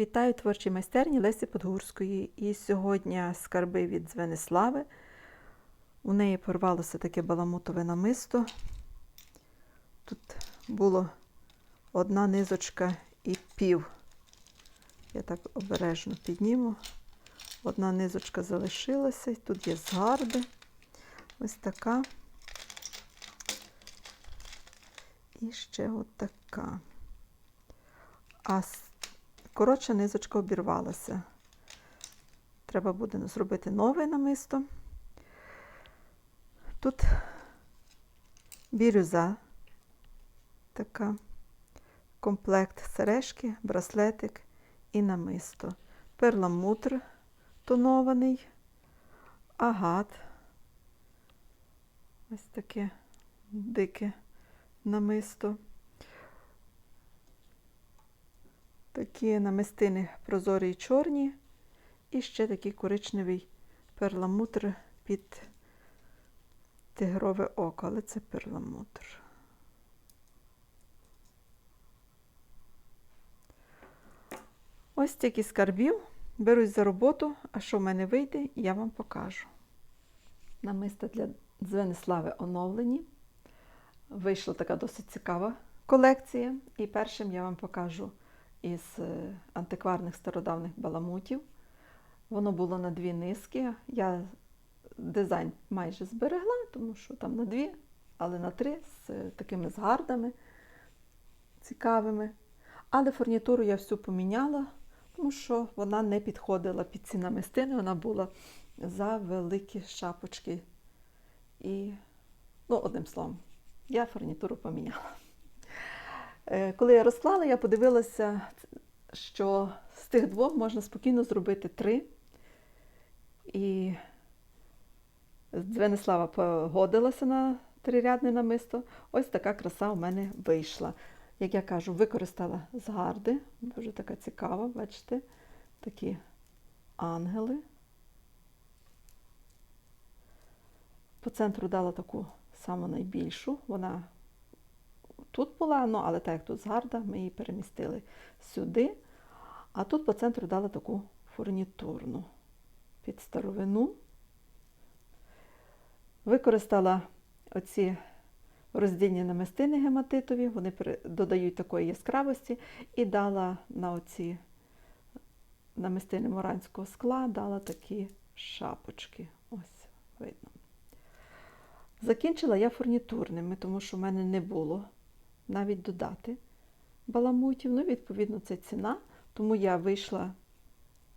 Вітаю творчій майстерні Лесі Подгурської. І сьогодні скарби від Звенислави. У неї порвалося таке баламутове намисто. Тут було одна низочка і пів. Я так обережно підніму. Одна низочка залишилася, і тут є згарди. Ось така. І ще от така. А коротша низочка обірвалася. Треба буде зробити нове намисто. Тут бірюза, така, комплект сережки, браслетик і намисто. Перламутр тонований, агат. Ось таке дике намисто. Такі намистини прозорі і чорні, і ще такий коричневий перламутр під тигрове око, але це перламутр. Ось стільки скарбів. Берусь за роботу, а що в мене вийде, я вам покажу. Намиста для Звенислави оновлені. Вийшла така досить цікава колекція. І першим я вам покажу із е, антикварних стародавних баламутів. Воно було на дві низки. Я дизайн майже зберегла, тому що там на дві, але на три з е, такими згардами цікавими. Але фурнітуру я всю поміняла, тому що вона не підходила під ці намистини, вона була за великі шапочки. І, ну, одним словом, я фурнітуру поміняла. Е, Коли я розклала, я подивилася, що з тих двох можна спокійно зробити три. І Звенислава погодилася на трирядне намисто. Ось така краса у мене вийшла. Як я кажу, використала згарди. Дуже така цікава, бачите, такі ангели. По центру дала таку саму найбільшу. Вона тут була, ну, але так як тут згарда, ми її перемістили сюди. А тут по центру дала таку фурнітурну під старовину. Використала оці роздільні намистини гематитові, вони додають такої яскравості, і дала на оці намистини моранського скла, дала такі шапочки. Ось видно. Закінчила я фурнітурними, тому що в мене не було навіть додати баламутів. Ну, відповідно, це ціна, тому я вийшла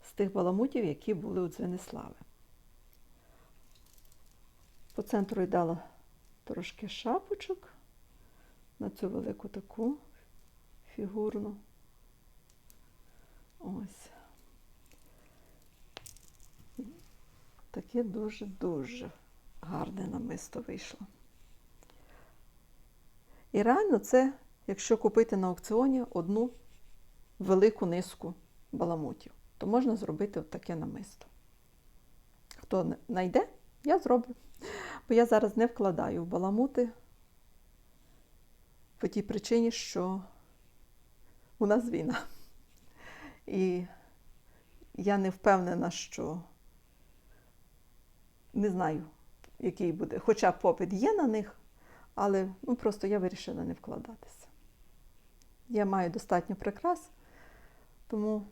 з тих баламутів, які були у Дзвенислави. По центру я дала трошки шапочок на цю велику таку фігурну. Ось. Таке дуже-дуже гарне намисто вийшло. І реально це, якщо купити на аукціоні одну велику низку баламутів, то можна зробити таке намисто. Хто знайде, я зроблю. Бо я зараз не вкладаю в баламути по тій причині, що у нас війна. І я не впевнена, що не знаю, який буде. Хоча попит є на них, але ну, просто я вирішила не вкладатися. Я маю достатньо прикрас, тому.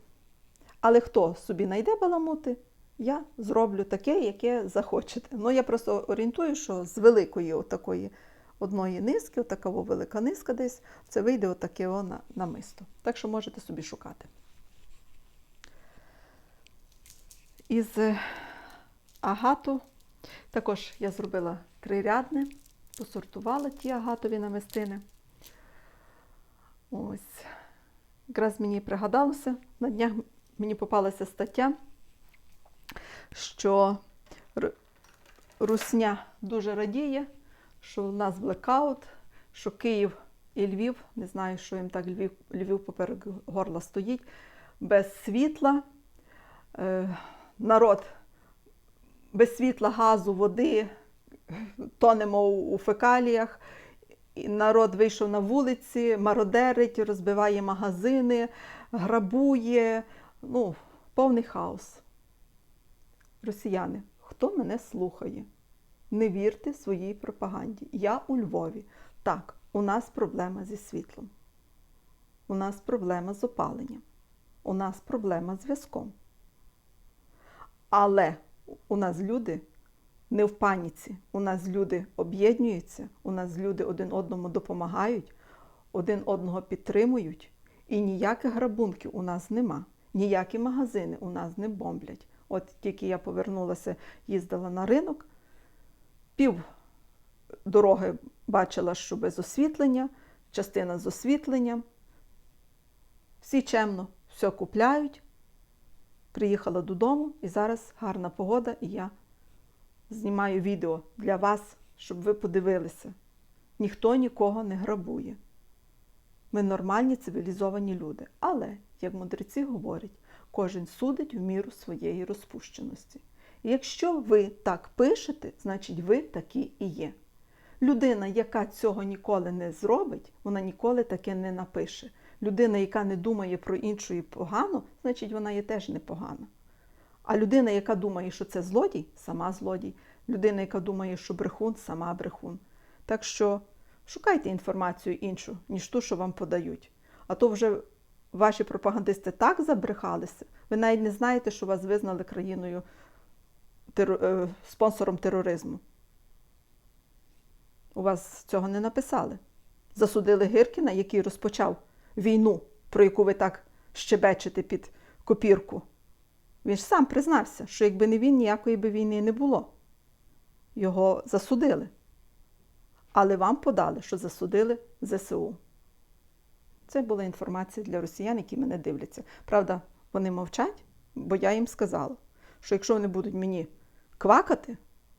Але хто собі знайде баламути, я зроблю таке, яке захочете. Ну, я просто орієнтую, що з великої отакої одної низки, отака велика низка десь, це вийде отаке на- намисто. Так що можете собі шукати. Із е, агату також я зробила трирядне, посортувала ті агатові намистини. Ось. Якраз мені пригадалося, на днях мені попалася стаття, що Русня дуже радіє, що у нас блекаут, що Київ і Львів, не знаю, що їм так Львів, Львів поперек горла стоїть, без світла. Е, народ без світла, газу, води, тонемо у фекаліях. Народ вийшов на вулиці, мародерить, розбиває магазини, грабує, ну, повний хаос. Росіяни, хто мене слухає? Не вірте своїй пропаганді. Я у Львові. Так, у нас проблема зі світлом. У нас проблема з опаленням. У нас проблема з зв'язком. Але у нас люди не в паніці. У нас люди об'єднуються, у нас люди один одному допомагають, один одного підтримують. І ніяких грабунків у нас нема. Ніякі магазини у нас не бомблять. От тільки я повернулася, їздила на ринок, пів дороги бачила, що без освітлення, частина з освітленням. Всі чемно все купляють. Приїхала додому і зараз гарна погода, і я знімаю відео для вас, щоб ви подивилися. Ніхто нікого не грабує. Ми нормальні цивілізовані люди. Але, як мудреці говорять, кожен судить в міру своєї розпущеності. І якщо ви так пишете, значить ви такі і є. Людина, яка цього ніколи не зробить, вона ніколи таке не напише. Людина, яка не думає про іншої погано, значить вона є теж непогана. А людина, яка думає, що це злодій, сама злодій. Людина, яка думає, що брехун, сама брехун. Так що шукайте інформацію іншу, ніж ту, що вам подають. А то вже ваші пропагандисти так забрехалися, ви навіть не знаєте, що вас визнали країною терор... е, спонсором тероризму. У вас цього не написали. Засудили Гиркіна, який розпочав війну, про яку ви так щебечете під копірку. Він ж сам признався, що якби не він, ніякої би війни не було. Його засудили. Але вам подали, що засудили ЗСУ. Це була інформація для росіян, які мене дивляться. Правда, вони мовчать, бо я їм сказала, що якщо вони будуть мені квакати,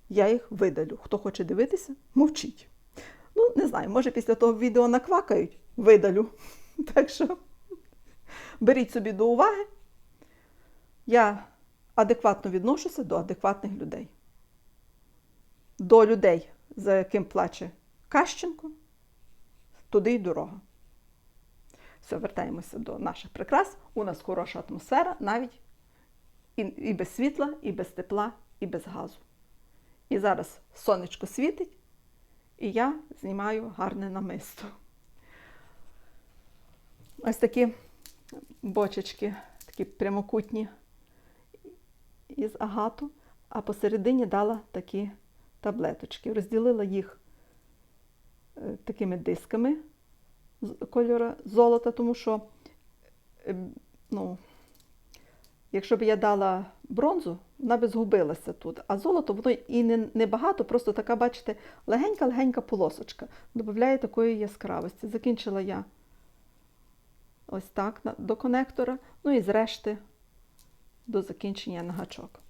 я їх видалю. Хто хоче дивитися, мовчіть. Ну, не знаю, може після того відео наквакають, видалю. Так що беріть собі до уваги. Я адекватно відношуся до адекватних людей. До людей, за яким плаче Кащенко, туди й дорога. Все, вертаємося до наших прикрас. У нас хороша атмосфера, навіть і, і без світла, і без тепла, і без газу. І зараз сонечко світить, і я знімаю гарне намисто. Ось такі бочечки, такі прямокутні із агату, а посередині дала такі таблеточки. Розділила їх е, такими дисками кольору золота, тому що, е, ну, якщо б я дала бронзу, вона би згубилася тут. А золото воно і не, не багато, просто така, бачите, легенька-легенька полосочка. Додає такої яскравості. Закінчила я ось так до конектора, ну і зрешти до закінчення на гачок.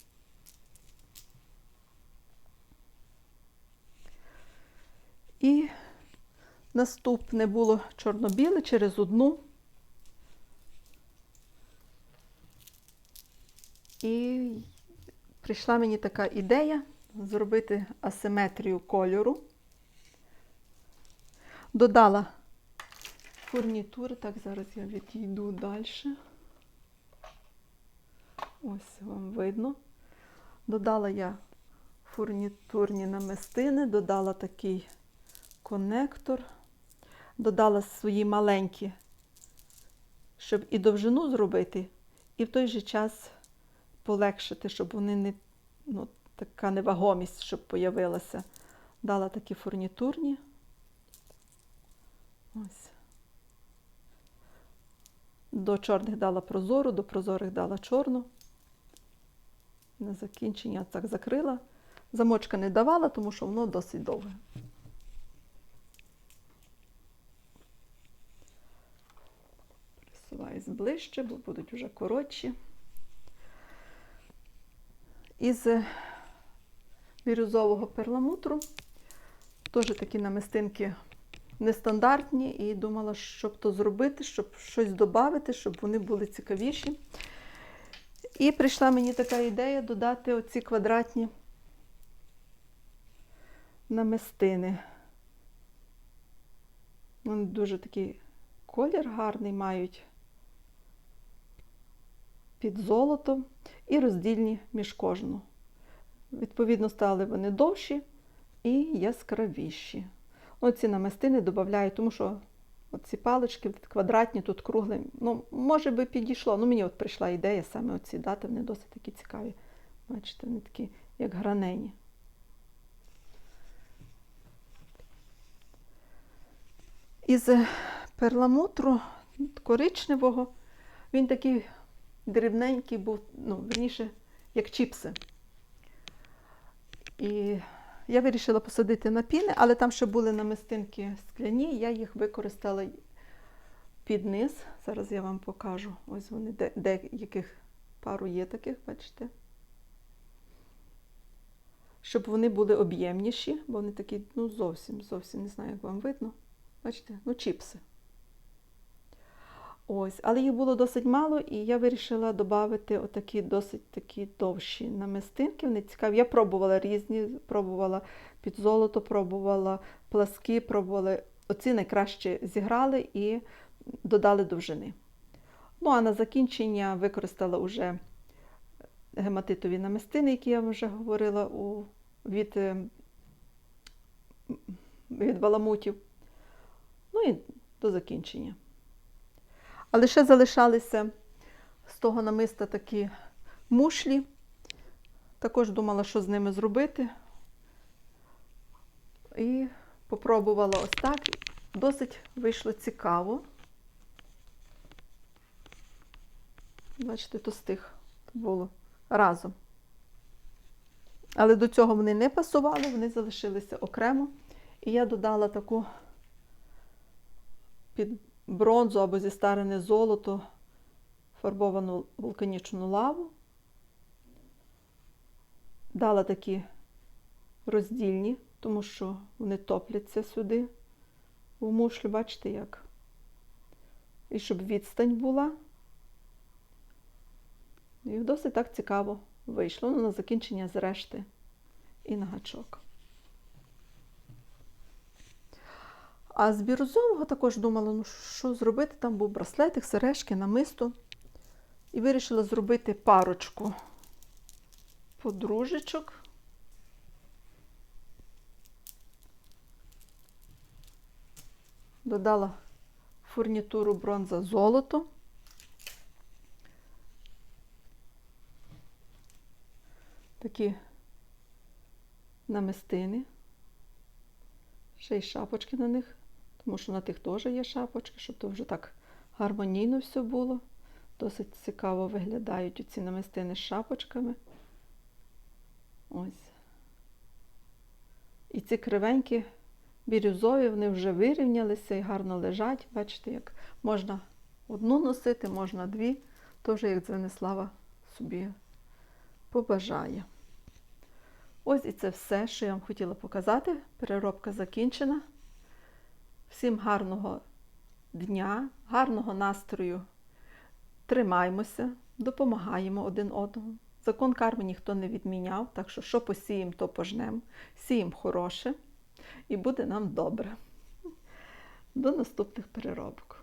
І наступне було чорно-біле через одну. І прийшла мені така ідея зробити асиметрію кольору. Додала фурнітури. Так, зараз я відійду далі. Ось вам видно. Додала я фурнітурні намистини, додала такий конектор, додала свої маленькі, щоб і довжину зробити, і в той же час полегшити, щоб вони не, ну, така невагомість, щоб появилася. Дала такі фурнітурні. Ось. До чорних дала прозору, до прозорих дала чорну. На закінчення так закрила. Замочка не давала, тому що воно досить довге. Присуваюсь ближче, бо будуть вже коротші. Із бірюзового перламутру теж такі намистинки нестандартні, і думала, щоб то зробити, щоб щось додати, щоб вони були цікавіші. І прийшла мені така ідея додати оці квадратні намистини. Вони дуже такий колір гарний мають. під золото і роздільні між кожну. Відповідно, стали вони довші і яскравіші. Оці намистини додаю, тому що ці палички квадратні, тут круглі. Ну, може би підійшло. Ну, мені от прийшла ідея саме оці дати, вони досить такі цікаві. Бачите, вони такі, як гранені. Із перламутру коричневого він такий дрібненький був, ну, верніше, як чіпси. І я вирішила посадити на піни, але там ще були намистинки скляні, я їх використала під низ. Зараз я вам покажу. Ось вони, де, деяких пару є таких, бачите. Щоб вони були об'ємніші, бо вони такі, ну, зовсім, зовсім не знаю, як вам видно. Бачите, ну, чіпси. Ось, але їх було досить мало, і я вирішила додати отакі досить такі довші намистинки. Вони цікаві. Я пробувала різні, пробувала під золото, пробувала пласки, пробувала. Оці найкраще зіграли і додали довжини. Ну, а на закінчення використала вже гематитові намистини, які я вже говорила у, від, від баламутів. Ну і до закінчення. Але ще залишалися з того намиста такі мушлі. Також думала, що з ними зробити. І попробувала ось так. Досить вийшло цікаво. Бачите, то з тих було разом. Але до цього вони не пасували, вони залишилися окремо. І я додала таку під бронзу або зістарене золото, фарбовану вулканічну лаву. Дала такі роздільні, тому що вони топляться сюди, у мушлю, бачите як. І щоб відстань була. І досить так цікаво вийшло. Ну, на закінчення зрешти і на гачок. А з бірузового також думала, ну що зробити, там був браслетик, сережки, намисто. І вирішила зробити парочку подружечок. Додала фурнітуру бронза золото. Такі намистини. Ще й шапочки на них, тому що на тих теж є шапочки, щоб то вже так гармонійно все було. Досить цікаво виглядають ці намистини з шапочками. Ось. І ці кривенькі бірюзові, вони вже вирівнялися і гарно лежать. Бачите, як можна одну носити, можна дві, теж як Дзвенислава собі побажає. Ось і це все, що я вам хотіла показати. Переробка закінчена. Всім гарного дня, гарного настрою. Тримаймося, допомагаємо один одному. Закон карми ніхто не відміняв, так що що посіємо, то пожнемо. Сіємо хороше і буде нам добре. До наступних переробок.